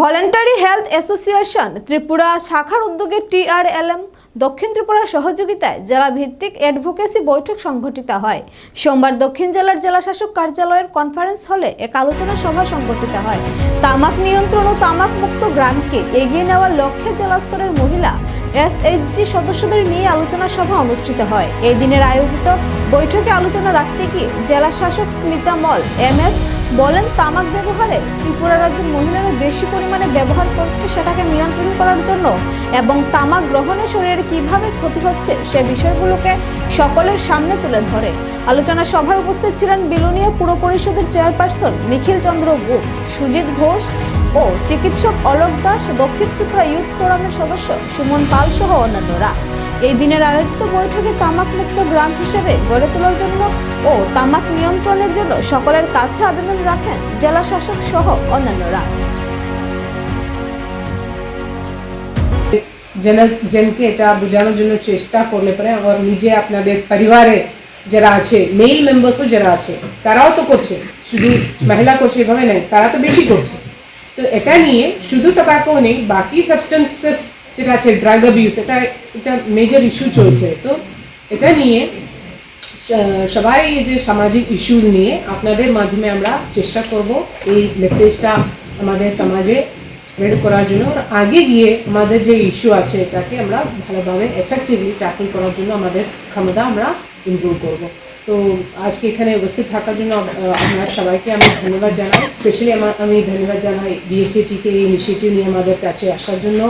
Voluntary health association Tripura শাখার উদ্যোগে TRLM দক্ষিণ ত্রিপুরার সহযোগিতায় জেলা ভিত্তিক অ্যাডভোকেসি বৈঠক সংঘটিত হয়। সোমবার দক্ষিণ জেলার জেলাশাসক কার্যালয়ের কনফারেন্স হলে এক আলোচনা সভা সংঘটিত হয়। তামাক নিয়ন্ত্রণ ও তামাক মুক্ত গ্রামকে এগিয়ে নেওয়ার লক্ষ্যে জেলা স্তরের মহিলা এসএইচজি সদস্যদের নিয়ে আলোচনা সভা অনুষ্ঠিত হয়। এই দিনের আয়োজিত বৈঠকে আলোচনা রাখতে গিয়ে জেলা শাসক স্মিতা মল, এম এস, বলেন তামাক ব্যবহারে ত্রিপুরা রাজ্যের মহিলারা বেশি পরিমাণে ব্যবহার করছে সেটাকে নিয়ন্ত্রণ করার জন্য এবং তামাক গ্রহণে শরীরের কীভাবে ক্ষতি হচ্ছে সে বিষয়গুলোকে সকলের সামনে তুলে ধরে। আলোচনা সভায় উপস্থিত ছিলেন বিলোনিয়া পুর পরিষদের চেয়ারপারসন নিখিল চন্দ্র গুপ সুজিত ঘোষ ও চিকিৎসক অলোক দাস দক্ষিণ ত্রিপুরা ইউথ ফোরামের সদস্য সুমন পাল সহ অন্যান্যরা। এই দিনের আয়োজিত বৈঠকে তামাক মুক্ত গ্রাম হিসেবে গড়ে তোলার জন্য ও তামাক নিয়ন্ত্রণের জন্য সকলের কাছে আবেদন রাখেন জেলা শাসক সহ অন্যান্যরা। যেন জনকে এটা বোঝানোর জন্য চেষ্টা করলে পরে আর নিজে আপনাদের পরিবারে যারা আছে মেল মেম্বার্সও যারা আছে, তারাও তো করছে। শুধু মহিলা করছে এভাবে নেই তারা তো বেশি করছে। তো এটা নিয়ে শুধু টোব্যাকো নেই বাকি সাবস্টেন্সেস যেটা আছে ড্রাগ অ্যাবিউস এটা এটা মেজর ইস্যু চলছে। তো এটা নিয়ে সবাই এই যে সামাজিক ইস্যুজ নিয়ে আপনাদের মাধ্যমে আমরা চেষ্টা করব এই মেসেজটা আমাদের সমাজে স্প্রেড করার জন্য। আর আগে গিয়ে আমাদের যে ইস্যু আছে এটাকে আমরা ভালোভাবে এফেক্টিভলি ট্যাকল করার জন্য আমাদের ক্ষমতা আমরা ইমপ্রুভ করব। তো আজকে এখানে উপস্থিত থাকার জন্য আপনার সবাইকে আমি ধন্যবাদ জানাই। স্পেশালি আমার, আমি ধন্যবাদ জানাই বিএচএটিকে এই ইনিশিয়েটিভ নিয়ে আমাদের কাছে আসার জন্য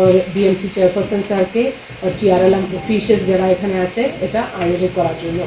ওর বিএমসি চেয়ারপারসন স্যারকে আর টিআরএল অফিসেস যারা এখানে আছে, এটা আয়োজন করার জন্য।